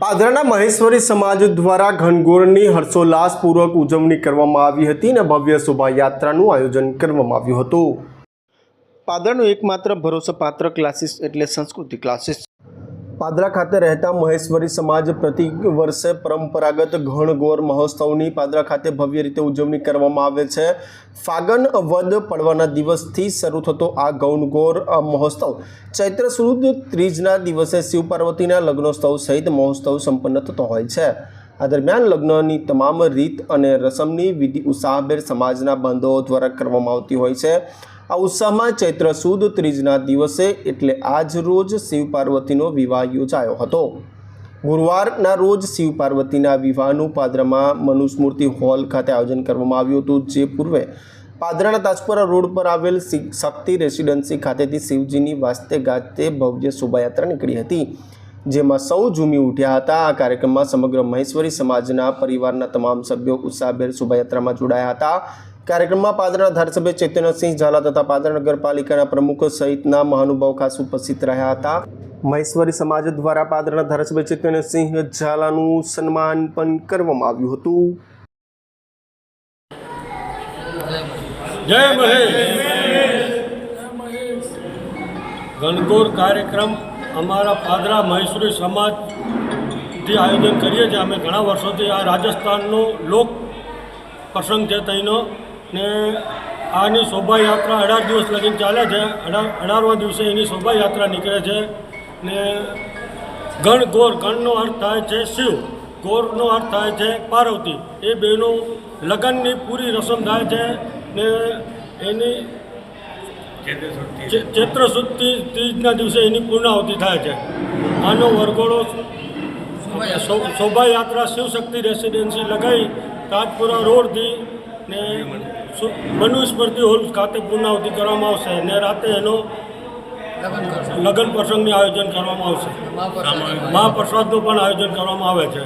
પાદરાના મહેશ્વરી સમાજ દ્વારા ઘનઘોરની હર્ષોલ્લાસપૂર્વક ઉજવણી કરવામાં આવી હતી અને ભવ્ય શોભાયાત્રાનું આયોજન કરવામાં આવ્યું હતું. પાદરનું એકમાત્ર ભરોસાપાત્ર ક્લાસીસ એટલે સંસ્કૃતિ ક્લાસીસ પાદરા ખાતે રહેતા મહેશ્વરી સમાજ પ્રતિ વર્ષે પરંપરાગત ઘણગોર મહોત્સવની પાદરા ખાતે ભવ્ય રીતે ઉજવણી કરવામાં આવે છે. ફાગણ વદ પડવાના દિવસથી શરૂ થતો આ ગૌણગોર મહોત્સવ ચૈત્ર સુદ ત્રીજના દિવસે શિવ પાર્વતીના લગ્નોત્સવ સહિત મહોત્સવ સંપન્ન થતો હોય છે. આ દરમિયાન લગ્નની તમામ રીત અને રસમની વિધિ ઉત્સાહભેર સમાજના બાંધવો દ્વારા કરવામાં આવતી હોય છે. આ ઉત્સાહમાં ચૈત્ર સુદ ત્રીજના દિવસે એટલે આજ રોજ શિવ પાર્વતીનો વિવાહ યોજાયો હતો. ગુરુવારના રોજ શિવ પાર્વતીના વિવાહનું પાદરામાં મનુસ્મૃતિ હોલ ખાતે આયોજન કરવામાં આવ્યું હતું. જે પૂર્વે પાદરાના તાજપુરા રોડ પર આવેલ શક્તિ રેસિડેન્સી ખાતેથી શિવજીની વાસ્તે ગાજતે ભવ્ય શોભાયાત્રા નીકળી હતી. જેમાં સૌ ઝૂમી ઉઠ્યા હતા. આ કાર્યક્રમમાં સમગ્ર મહેશ્વરી સમાજના પરિવારના તમામ સભ્યો ઉત્સાહભેર શોભાયાત્રામાં જોડાયા હતા. કાર્યક્રમમાં પાદરના ધારાસભ્ય ચૈતન્યસિંહ ઝાલા તથા પાદરા નગરપાલિકાના પ્રમુખ સહિતના મહાનુભાવ ખાસ ઉપસ્થિત રહ્યા હતા. મહેશ્વરી સમાજ દ્વારા પાદરના ધારાસભ્ય ચૈતન્યસિંહ ઝાલાનું સન્માન પણ કરવામાં આવ્યું હતું. જય મહેશ. ગણગોર કાર્યક્રમ અમારા પાદરા મહેશ્વરી જે આયોજન કરીએ છીએ. અમે ઘણા વર્ષોથી આ રાજસ્થાનનો લોક પ્રસંગ છે ત્યાંનો ને આની શોભાયાત્રા અઢાર દિવસ લગીને ચાલે છે. અઢાર અઢારમા દિવસે એની શોભાયાત્રા નીકળે છે ને ગણ ગોર ગણનો અર્થ થાય છે શિવ, ગોરનો અર્થ થાય છે પાર્વતી. એ બેનું લગ્નની પૂરી રસમ થાય છે ને એની ચૈત્ર ત્રીજના દિવસે એની પૂર્ણાહુતિ થાય છે. આનો વરઘોડો શોભાયાત્રા શિવશક્તિ રેસિડેન્સી લગાવી તાજપુરા રોડથી ને મનુસ્મૃતિ હોલ ખાતે પૂર્ણાહુતિ કરવામાં આવશે ને રાતે એનો લગ્ન પ્રસંગનું આયોજન કરવામાં આવશે. મહાપ્રસાદનું પણ આયોજન કરવામાં આવે છે.